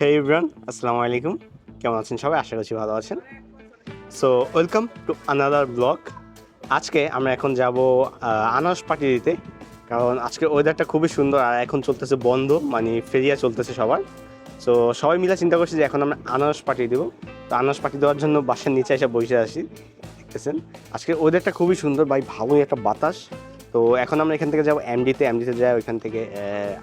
হে ইব্রান আসসালামু আলাইকুম কেমন আছেন সবাই? আশা করছি ভালো আছেন। So welcome to another blog আজকে আমরা এখন যাব আনারস পার্টি দিতে। কারণ আজকে ওয়েদারটা খুবই সুন্দর আর এখন চলতেছে বন্ধ মানে ফেরিয়া চলতেছে সবার। সো সবাই মিলে চিন্তা করছি যে এখন আমরা আনারস পার্টি দেবো। তো আনারস পার্টি দেওয়ার জন্য বাসার নিচে এসে বসে আসি দেখতেছেন। আজকে ওয়েদারটা খুবই সুন্দর, ভাই ভালোই একটা বাতাস। তো এখন আমরা এখান থেকে যাব এমডিতে এমডিতে যাই, ওইখান থেকে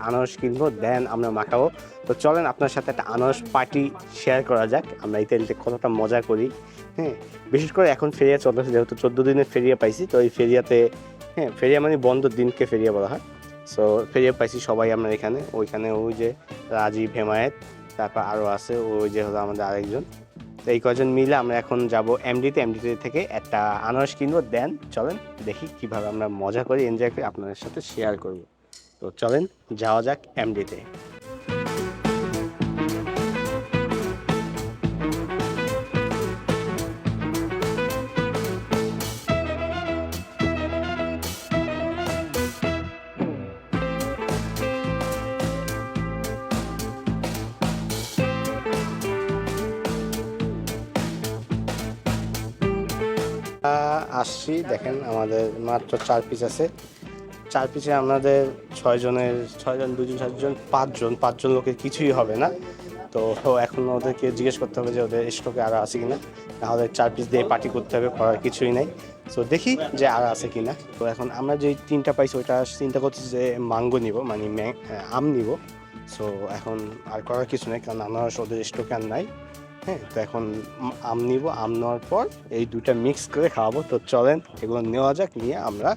আনারস কিনবো দেন আমরা মাখাবো। তো চলেন আপনার সাথে একটা আনারস পার্টি শেয়ার করা যাক। আমরা ইতালিতে কতটা মজা করি হ্যাঁ? বিশেষ করে এখন ফেরিয়া চলতেছে, যেহেতু চোদ্দ দিনের ফেরিয়া পাইছি, তো এই ফেরিয়াতে হ্যাঁ ফেরিয়া মানে বন্ধ দিনকে ফেরিয়া বলা হয়। সো ফেরিয়া পাইছি সবাই আমরা এখানে, ওইখানে ওই যে রাজীব হেমায়েত, তারপর আরও আছে, ওই যে হলো আমাদের আরেকজন। তো এই কজন মিলে আমরা এখন যাব এমডিতে এমডিতে থেকে একটা আনারস কিনবো। দেন চলেন দেখি কীভাবে আমরা মজা করি এনজয় করি, আপনাদের সাথে শেয়ার করব। তো চলেন, যাওয়া যাক এমডিতে আসছি, দেখেন আমাদের মাত্র চার পিস আছে। চার পিসে আমাদের ছয়জনের ছয়জন দুজন চারজন পাঁচজন পাঁচজন লোকের কিছুই হবে না। তো এখন ওদেরকে জিজ্ঞেস করতে হবে যে ওদের স্টকে আরও আছে কিনা। নাহলে চার পিস দিয়ে পার্টি করতে হবে, করার কিছুই নাই। তো দেখি যে আর আছে কিনা। তো এখন আমরা যে তিনটা পাইছি, ওইটা চিন্তা করছি যে মাঙ্গো নিব মানে আম নিব। সো এখন আর করার কিছু নেই, কারণ আনারস ওদের স্টকে আর নাই। হ্যাঁ তো এখন আম নিব, আম নেওয়ার পর এই দুটা মিক্স করে খাওয়াবো। তো চলেন, এগুলো নেওয়া যাক, নিয়ে আমরা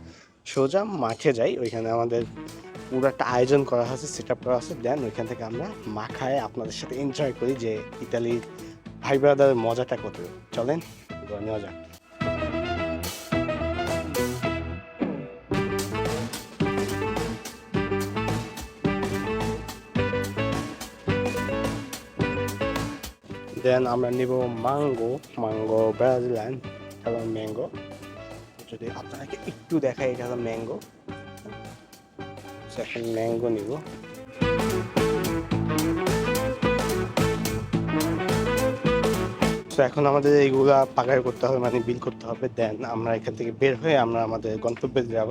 সোজা মাঠে যাই। ওইখানে আমাদের পুরো একটা আয়োজন করা হয়েছে সেট আপ করা আছে দেন ওইখান থেকে আমরা মাখায় আপনাদের সাথে এনজয় করি যে ইতালির ভাই ব্রাদারের মজাটা কত চলেন, এগুলো নেওয়া যাক। দেন আমরা নিব ম্যাঙ্গো ম্যাঙ্গো ব্রাজিলিয়ান এবং ম্যাঙ্গো যদি আপনাকে একটু দেখাই এটা হলো ম্যাঙ্গো এখন ম্যাঙ্গো নিব। তো এখন আমাদের এইগুলা পাকার করতে হবে মানে বিল করতে হবে। দেন আমরা এখান থেকে বের হয়ে আমরা আমাদের গন্তব্যে যাব।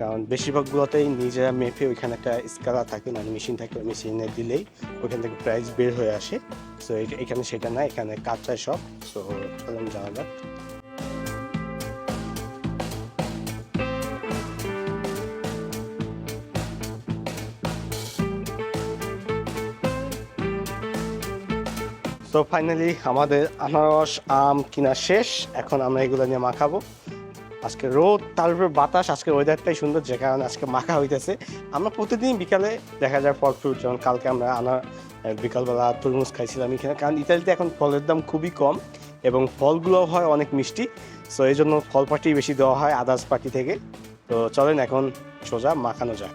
কারণ বেশিরভাগগুলোতেই নিজেরা মেপে ওইখানে একটা স্কেলার থাকে মানে মেশিন থাকে ওই মেশিনে দিলেই ওইখান থেকে প্রাইস বের হয়ে আসে। সো এখানে সেটা না এখানে কাঁচায় সব। সো চলেন যাওয়া যাক। তো ফাইনালি আমাদের আনারস আম কিনা শেষ। এখন আমরা এগুলো নিয়ে মাখাবো আজকে রোদ, তার উপরে বাতাস আজকে ওয়েদারটাই সুন্দর, যে কারণে আজকে মাখা হইতেছে। আমরা প্রতিদিন বিকালে দেখা যায় ফল ফ্রুট যেমন কালকে আমরা আনা বিকালবেলা তরমুজ খাইছিলাম এখানে, কারণ ইতালিতে এখন ফলের দাম খুবই কম এবং ফলগুলো হয় অনেক মিষ্টি সো এই জন্য ফল পাটি বেশি দেওয়া হয় আদার্স পার্টি থেকে। তো চলেন এখন সোজা মাখানো যাক।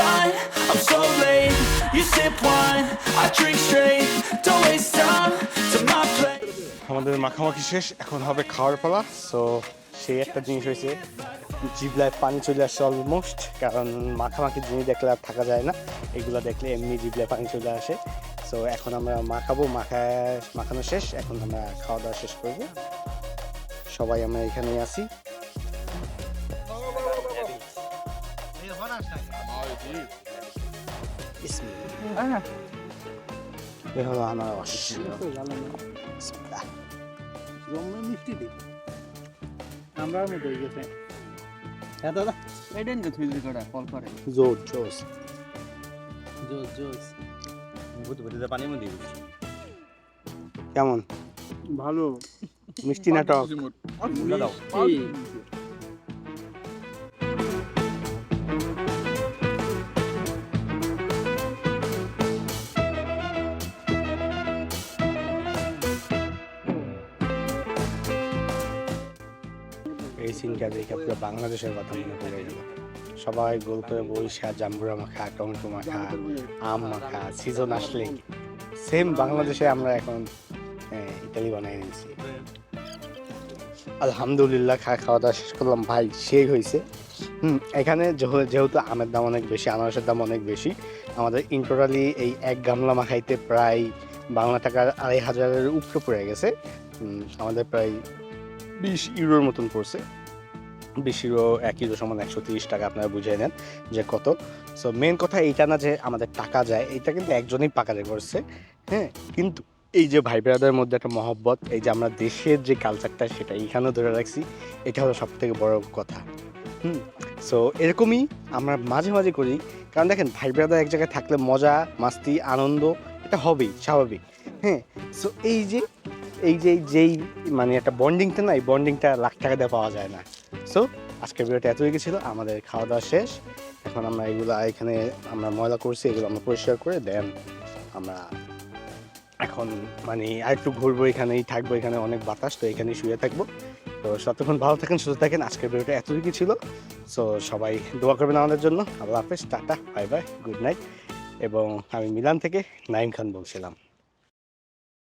আমাদের মাখামাখি শেষ এখন হবে খাওয়ার পালা। সো সেই একটা জিনিস হয়েছে জিবলায় পানি চলে আসছে অলমোস্ট কারণ মাখামাখি জিনিস দেখলে আর থাকা যায় না। এগুলো দেখলে এমনি জিবলায় পানি চলে আসে। সো এখন আমরা মাখাবো মাখায় মাখানো শেষ এখন আমরা খাওয়া দাওয়া শেষ করব। সবাই আমরা এখানেই আছি। এ হলো। মিষ্টি দিই মধ্যে হয়ে গেছে হ্যাঁ দাদা। এডেন কে থুইলি করা কল করে জোর জোস জোস। জোস কেমন? ভালো। মিষ্টি নাটক সিনটা দেখে পুরো বাংলাদেশের কথা মনে পড়ে গেল। সবাই গোল করে বইসা জাম্বুরা মাখা, টমেটো মাখা, আম মাখা সিজন আসলে সেম বাংলাদেশে আমরা এখন ইতালি বানাই নিয়েছি আলহামদুলিল্লাহ, খা খাওয়া দাওয়া শেষ করলাম। ভাই, সেই হয়েছে হুম, এখানে যেহেতু আমের দাম অনেক বেশি, আনারসের দাম অনেক বেশি, আমাদের ইন টোটালি এই এক গামলা মাখাইতে প্রায় বাংলা টাকার আড়াই হাজারের উপরে পড়ে গেছে। আমাদের প্রায় বিশ ইউরোর মতন পড়ছে। বিশ ইউরো এক ইউরো সমান একশো তিরিশ টাকা আপনারা বুঝিয়ে নেন যে কত। সো মেন কথা এইটা না যে আমাদের টাকা যায়, এইটা কিন্তু একজনই পাকারে করছে। হ্যাঁ কিন্তু এই যে ভাই ব্রাদারের মধ্যে একটা মহব্বত, এই যে আমরা দেশের যে কালচারটা সেটা এইখানেও ধরে রাখছি, এটা হলো সব থেকে বড় কথা। হুম সো এরকমই আমরা মাঝে মাঝে করি। কারণ দেখেন, ভাই ব্রাদার এক জায়গায় থাকলে মজা, মাস্তি, আনন্দ, এটা হবেই, স্বাভাবিক। হ্যাঁ সো এই যে এই যে, যেই মানে একটা বন্ডিংটা না, এই বন্ডিংটা লাখ টাকা দিয়ে পাওয়া যায় না। সো আজকের ভিডিওটা এতই গেছিল, আমাদের খাওয়া দাওয়া শেষ। এখন আমরা এগুলো এখানে আমরা ময়লা করছি, এগুলো আমরা পরিষ্কার করে দেন আমরা এখন মানে আর একটু ঘুরবো এখানেই, থাকব এখানে অনেক বাতাস, তো এখানেই শুয়ে থাকব। তো ততক্ষণ ভালো থাকেন, সুস্থ থাকেন, আজকের ভিডিওটা এতটুকু ছিল সো সবাই দোয়া করবেন আমাদের জন্য। আল্লাহ হাফেজ, ta ta, bye bye, good night. এবং আমি মিলান থেকে নাইম খান বলছিলাম।